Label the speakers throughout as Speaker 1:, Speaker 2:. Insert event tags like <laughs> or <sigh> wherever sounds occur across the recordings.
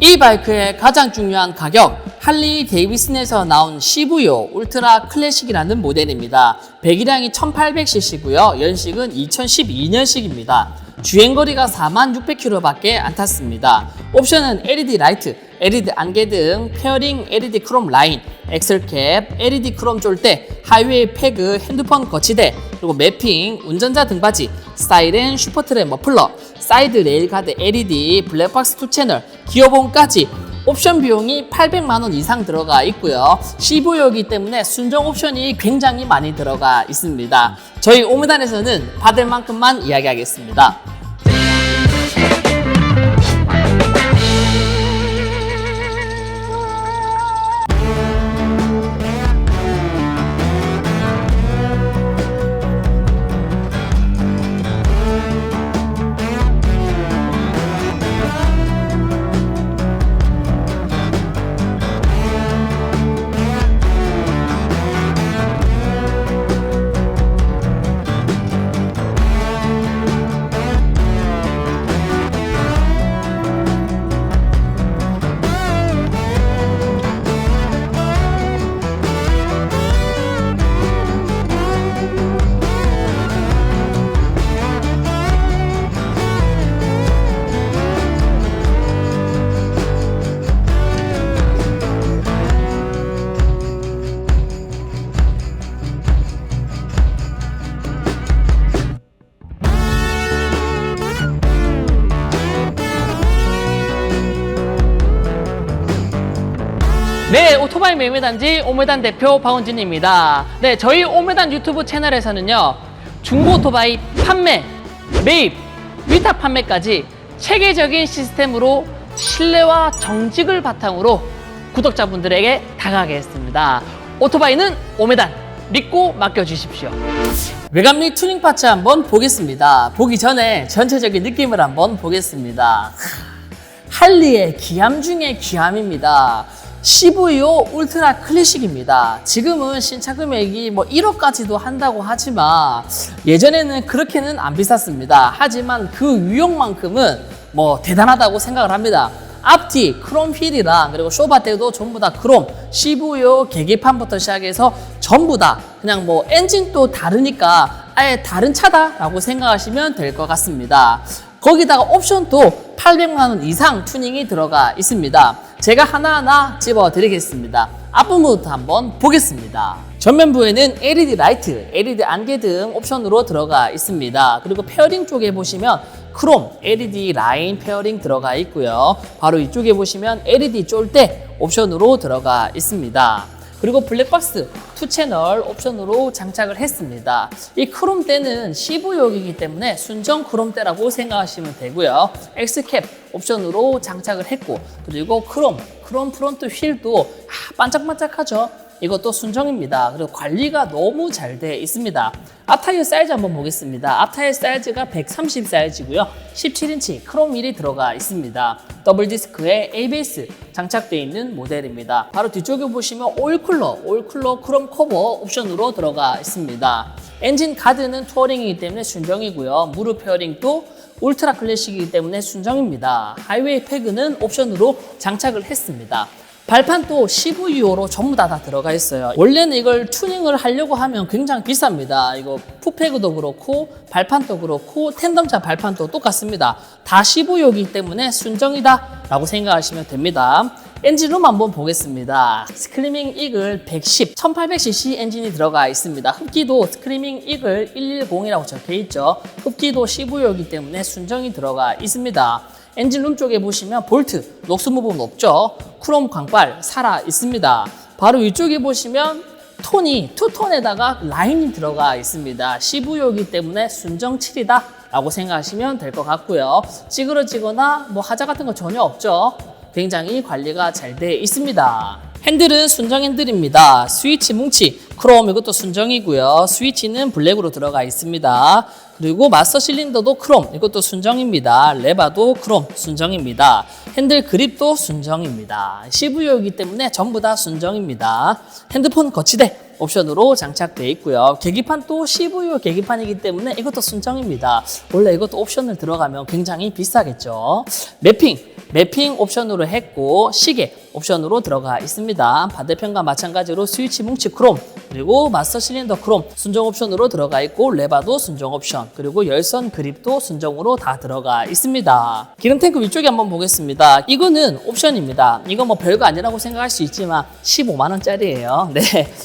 Speaker 1: 이 바이크의 가장 중요한 가격, 할리 데이비슨에서 나온 CVO 울트라 클래식이라는 모델입니다. 배기량이 1800cc고요. 연식은 2012년식입니다. 주행거리가 4600km밖에 안 탔습니다. 옵션은 LED 라이트, LED 안개 등 페어링 LED 크롬 라인, 엑셀캡, LED 크롬 쫄대, 하이웨이 패그, 핸드폰 거치대, 그리고 매핑, 운전자 등받이, 사이렌, 슈퍼트랩 머플러, 사이드 레일 가드 LED, 블랙박스 2 채널, 기어봉까지 옵션 비용이 800만 원 이상 들어가 있고요. CVO이기 때문에 순정 옵션이 굉장히 많이 들어가 있습니다. 저희 오메단에서는 받을 만큼만 이야기하겠습니다. 매매단지 오메단 대표 박원진입니다. 네, 저희 오메단 유튜브 채널에서는요, 중고 오토바이 판매, 매입, 위탁 판매까지 체계적인 시스템으로 신뢰와 정직을 바탕으로 구독자분들에게 다가가게 했습니다. 오토바이는 오메단, 믿고 맡겨주십시오. 외관 및 투닝 파츠 한번 보겠습니다. 보기 전에 전체적인 느낌을 한번 보겠습니다. 할리의 기함 중에 기함입니다. CVO 울트라 클래식입니다. 지금은 신차 금액이 뭐 1억까지도 한다고 하지만 예전에는 그렇게는 안 비쌌습니다. 하지만 그 유용만큼은 뭐 대단하다고 생각을 합니다. 앞뒤 크롬 휠이랑 그리고 쇼바대도 전부 다 크롬, CVO 계기판부터 시작해서 전부 다 그냥 뭐 엔진도 다르니까 아예 다른 차다라고 생각하시면 될 것 같습니다. 거기다가 옵션도 800만 원 이상 투닝이 들어가 있습니다. 제가 하나하나 집어 드리겠습니다. 앞부분부터 한번 보겠습니다. 전면부에는 LED 라이트, LED 안개 등 옵션으로 들어가 있습니다. 그리고 페어링 쪽에 보시면 크롬 LED 라인 페어링 들어가 있고요. 바로 이쪽에 보시면 LED 쫄대 옵션으로 들어가 있습니다. 그리고 블랙박스 2채널 옵션으로 장착을 했습니다. 이 크롬대는 CV용이기 때문에 순정 크롬대라고 생각하시면 되고요. X캡 옵션으로 장착을 했고 그리고 크롬, 크롬 프론트 휠도 아, 반짝반짝하죠. 이것도 순정입니다. 그리고 관리가 너무 잘 돼 있습니다. 앞타이어 사이즈 한번 보겠습니다. 앞타이어 사이즈가 130 사이즈고요. 17인치 크롬 휠이 들어가 있습니다. 더블 디스크에 ABS 장착되어 있는 모델입니다. 바로 뒤쪽에 보시면 오일 쿨러, 오일 쿨러 크롬 커버 옵션으로 들어가 있습니다. 엔진 가드는 투어링이기 때문에 순정이고요. 무릎 페어링도 울트라 클래식이기 때문에 순정입니다. 하이웨이 패그는 옵션으로 장착을 했습니다. 발판도 CVO로 전부 다, 다 들어가 있어요. 원래는 이걸 투닝을 하려고 하면 굉장히 비쌉니다. 이거 푸패그도 그렇고 발판도 그렇고 텐덤차 발판도 똑같습니다. 다 CVO이기 때문에 순정이다 라고 생각하시면 됩니다. 엔진룸 한번 보겠습니다. 스크리밍 이글 110, 1800cc 엔진이 들어가 있습니다. 흡기도 스크리밍 이글 110이라고 적혀 있죠. 흡기도 CVO이기 때문에 순정이 들어가 있습니다. 엔진룸 쪽에 보시면 볼트, 녹슨 부분 없죠. 크롬 광발 살아 있습니다. 바로 위쪽에 보시면 톤이 투톤에다가 라인이 들어가 있습니다. CVO이기 때문에 순정 7이다 라고 생각하시면 될 것 같고요. 찌그러지거나 뭐 하자 같은 거 전혀 없죠. 굉장히 관리가 잘 돼 있습니다. 핸들은 순정 핸들입니다. 스위치 뭉치, 크롬 이것도 순정이고요. 스위치는 블랙으로 들어가 있습니다. 그리고 마스터 실린더도 크롬 이것도 순정입니다. 레바도 크롬 순정입니다. 핸들 그립도 순정입니다. CVO이기 때문에 전부 다 순정입니다. 핸드폰 거치대 옵션으로 장착되어 있고요. 계기판 또 CVO 계기판이기 때문에 이것도 순정입니다. 원래 이것도 옵션을 들어가면 굉장히 비싸겠죠. 매핑 맵핑 옵션으로 했고 시계 옵션으로 들어가 있습니다. 반대편과 마찬가지로 스위치 뭉치 크롬 그리고 마스터 실린더 크롬 순정 옵션으로 들어가 있고 레바도 순정 옵션 그리고 열선 그립도 순정으로 다 들어가 있습니다. 기름 탱크 위쪽에 한번 보겠습니다. 이거는 옵션입니다. 이거 뭐 별거 아니라고 생각할 수 있지만 15만 원짜리예요. <laughs> 네,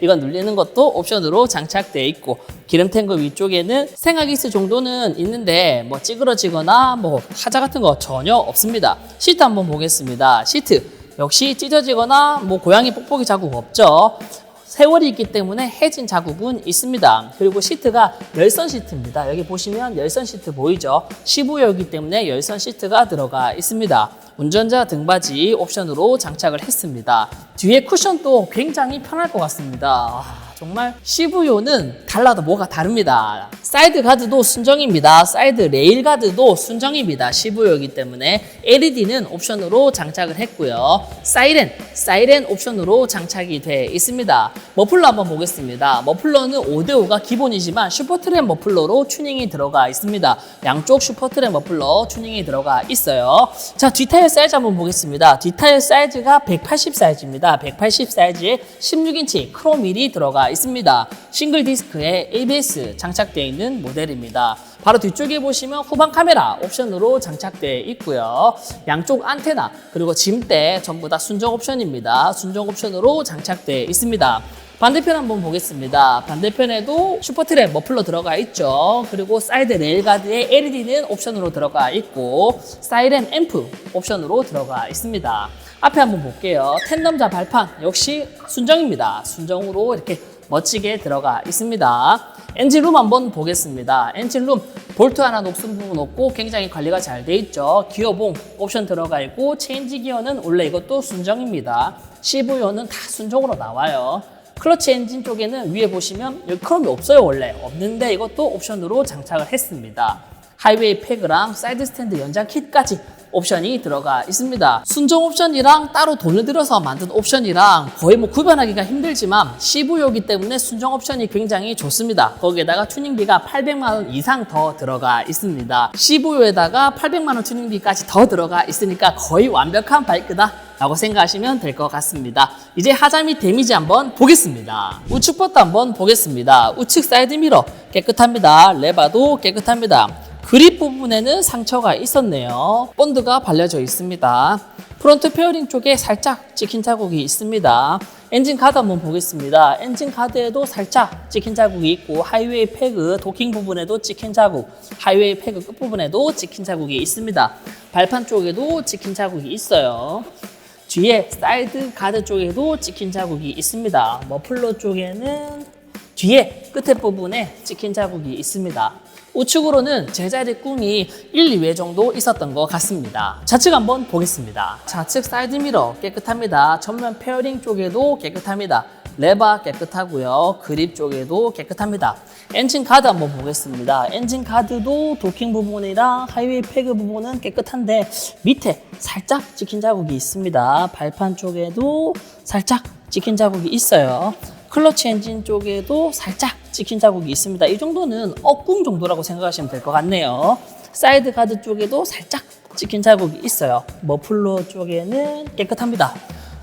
Speaker 1: 이건 눌리는 것도 옵션으로 장착되어 있고 기름 탱크 위쪽에는 생화기스 정도는 있는데 뭐 찌그러지거나 뭐 하자 같은 거 전혀 없습니다. 시트 한번 보겠습니다. 시트 역시 찢어지거나 뭐 고양이 뽁뽁이 자국 없죠. 세월이 있기 때문에 해진 자국은 있습니다. 그리고 시트가 열선 시트입니다. 여기 보시면 열선 시트 보이죠? 15여기 때문에 열선 시트가 들어가 있습니다. 운전자 등받이 옵션으로 장착을 했습니다. 뒤에 쿠션도 굉장히 편할 것 같습니다. 아, 정말 CVO는 달라도 뭐가 다릅니다. 사이드 가드도 순정입니다. 사이드 레일 가드도 순정입니다. CVO이기 때문에 LED는 옵션으로 장착을 했고요. 사이렌, 사이렌 옵션으로 장착이 돼 있습니다. 머플러 한번 보겠습니다. 머플러는 5대5가 기본이지만 슈퍼트랩 머플러로 튜닝이 들어가 있습니다. 양쪽 슈퍼트랩 머플러 튜닝이 들어가 있어요. 자, 뒷타일 사이즈 한번 보겠습니다. 뒷타일 사이즈가 180 사이즈입니다. 180 사이즈에 16인치 크롬 휠이 들어가 있습니다. 싱글 디스크에 ABS 장착되어 있는 모델입니다. 바로 뒤쪽에 보시면 후방 카메라 옵션으로 장착되어 있고요. 양쪽 안테나 그리고 짐대 전부 다 순정 옵션입니다. 순정 옵션으로 장착되어 있습니다. 반대편 한번 보겠습니다. 반대편에도 슈퍼트랩 머플러 들어가 있죠. 그리고 사이드 레일가드에 LED는 옵션으로 들어가 있고 사이렌 앰프 옵션으로 들어가 있습니다. 앞에 한번 볼게요. 텐덤자 발판 역시 순정입니다. 순정으로 이렇게 멋지게 들어가 있습니다. 엔진룸 한번 보겠습니다. 엔진룸 볼트 하나 녹슨 부분 없고 굉장히 관리가 잘 돼 있죠. 기어봉 옵션 들어가 있고 체인지 기어는 원래 이것도 순정입니다. CVO는 다 순정으로 나와요. 클러치 엔진 쪽에는 위에 보시면 여기 크롬이 없어요 원래 없는데 이것도 옵션으로 장착을 했습니다. 하이웨이 패그랑 사이드 스탠드 연장 킷까지 옵션이 들어가 있습니다. 순정 옵션이랑 따로 돈을 들여서 만든 옵션이랑 거의 뭐 구별하기가 힘들지만 CVO이기 때문에 순정 옵션이 굉장히 좋습니다. 거기에다가 튜닝비가 800만 원 이상 더 들어가 있습니다. CVO에다가 800만 원 튜닝비까지 더 들어가 있으니까 거의 완벽한 바이크다. 라고 생각하시면 될 것 같습니다. 이제 하자 및 데미지 한번 보겠습니다. 우측 버튼 한번 보겠습니다. 우측 사이드 미러 깨끗합니다. 레바도 깨끗합니다. 그립 부분에는 상처가 있었네요. 본드가 발려져 있습니다. 프론트 페어링 쪽에 살짝 찍힌 자국이 있습니다. 엔진 카드 한번 보겠습니다. 엔진 카드에도 살짝 찍힌 자국이 있고 하이웨이 패그 도킹 부분에도 찍힌 자국, 하이웨이 패그 끝 부분에도 찍힌 자국이 있습니다. 발판 쪽에도 찍힌 자국이 있어요. 뒤에 사이드 가드 쪽에도 찍힌 자국이 있습니다. 머플러 쪽에는 뒤에 끝에 부분에 찍힌 자국이 있습니다. 우측으로는 제자리 꿍이 1, 2회 정도 있었던 것 같습니다. 좌측 한번 보겠습니다. 좌측 사이드 미러 깨끗합니다. 전면 페어링 쪽에도 깨끗합니다. 레바 깨끗하고요. 그립 쪽에도 깨끗합니다. 엔진 카드 한번 보겠습니다. 엔진 카드도 도킹 부분이랑 하이웨이 패그 부분은 깨끗한데 밑에 살짝 찍힌 자국이 있습니다. 발판 쪽에도 살짝 찍힌 자국이 있어요. 클러치 엔진 쪽에도 살짝 찍힌 자국이 있습니다. 이 정도는 억궁 정도라고 생각하시면 될 것 같네요. 사이드 가드 쪽에도 살짝 찍힌 자국이 있어요. 머플러 쪽에는 깨끗합니다.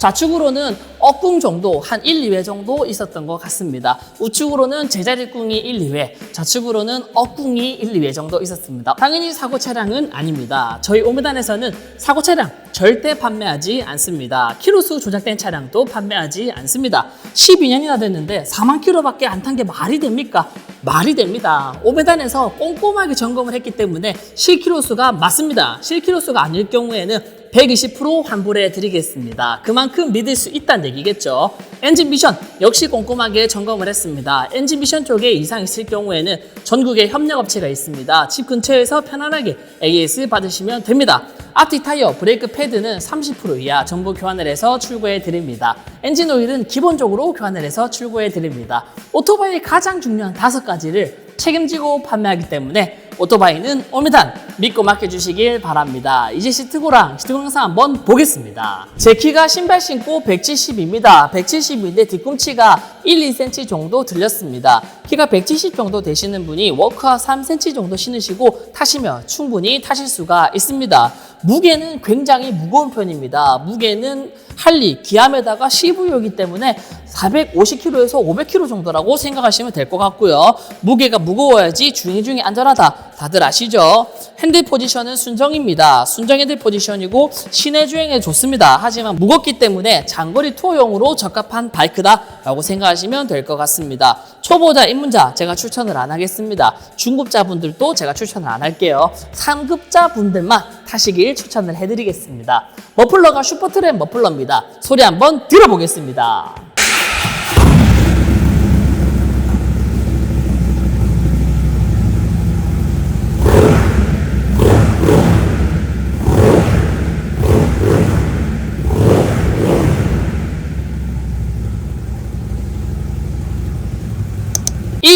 Speaker 1: 좌측으로는 억궁 정도 한 1, 2회 정도 있었던 것 같습니다. 우측으로는 제자리 꿍이 1, 2회, 좌측으로는 억궁이 1, 2회 정도 있었습니다. 당연히 사고 차량은 아닙니다. 저희 오메단에서는 사고 차량 절대 판매하지 않습니다. 키로수 조작된 차량도 판매하지 않습니다. 12년이나 됐는데 4만 킬로밖에 안 탄 게 말이 됩니까? 말이 됩니다. 오메단에서 꼼꼼하게 점검을 했기 때문에 실키로수가 맞습니다. 실키로수가 아닐 경우에는 120% 환불해 드리겠습니다. 그만큼 믿을 수 있다는 얘기겠죠. 엔진 미션 역시 꼼꼼하게 점검을 했습니다. 엔진 미션 쪽에 이상이 있을 경우에는 전국에 협력업체가 있습니다. 집 근처에서 편안하게 AS 받으시면 됩니다. 앞뒤 타이어, 브레이크 패드는 30% 이하 전부 교환을 해서 출고해 드립니다. 엔진 오일은 기본적으로 교환을 해서 출고해 드립니다. 오토바이의 가장 중요한 다섯 가지를 책임지고 판매하기 때문에 오토바이는 오메단 믿고 맡겨주시길 바랍니다. 이제 시트고랑 시트고 영상 한번 보겠습니다. 제 키가 신발 신고 170입니다. 170인데 뒤꿈치가 1, 2cm 정도 들렸습니다. 키가 170 정도 되시는 분이 워크아웃 3cm 정도 신으시고 타시면 충분히 타실 수가 있습니다. 무게는 굉장히 무거운 편입니다. 무게는 할리, 기암에다가 CVO이기 때문에 450kg에서 500kg 정도라고 생각하시면 될 것 같고요. 무게가 무거워야지 주행 중에 안전하다. 다들 아시죠? 핸들 포지션은 순정입니다. 순정 핸들 포지션이고 시내 주행에 좋습니다. 하지만 무겁기 때문에 장거리 투어용으로 적합한 바이크다라고 생각하시면 될 것 같습니다. 초보자, 입문자 제가 추천을 안 하겠습니다. 중급자 분들도 제가 추천을 안 할게요. 상급자 분들만 타시길 추천을 해드리겠습니다. 머플러가 슈퍼트램 머플러입니다. 소리 한번 들어보겠습니다.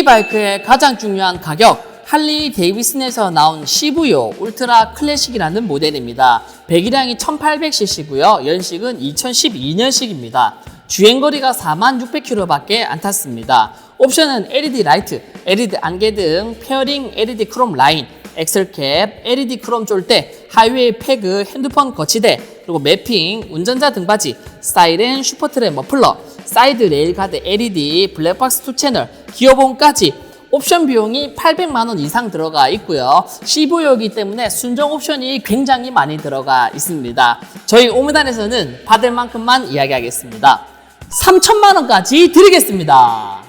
Speaker 1: 이 바이크의 가장 중요한 가격 할리 데이비슨에서 나온 CVO 울트라 클래식이라는 모델입니다. 배기량이 1800cc고요. 연식은 2012년식입니다. 주행거리가 4600km밖에 안 탔습니다. 옵션은 LED 라이트, LED 안개 등 페어링 LED 크롬 라인, 엑셀캡, LED 크롬 쫄대, 하이웨이 패그, 핸드폰 거치대, 그리고 매핑, 운전자 등받이, 사이렌, 슈퍼트랙 머플러, 사이드 레일 가드 LED, 블랙박스 2 채널, 기어봉까지 옵션 비용이 800만 원 이상 들어가 있고요. CVO이기 때문에 순정 옵션이 굉장히 많이 들어가 있습니다. 저희 오메단에서는 받을 만큼만 이야기하겠습니다. 3천만 원까지 드리겠습니다.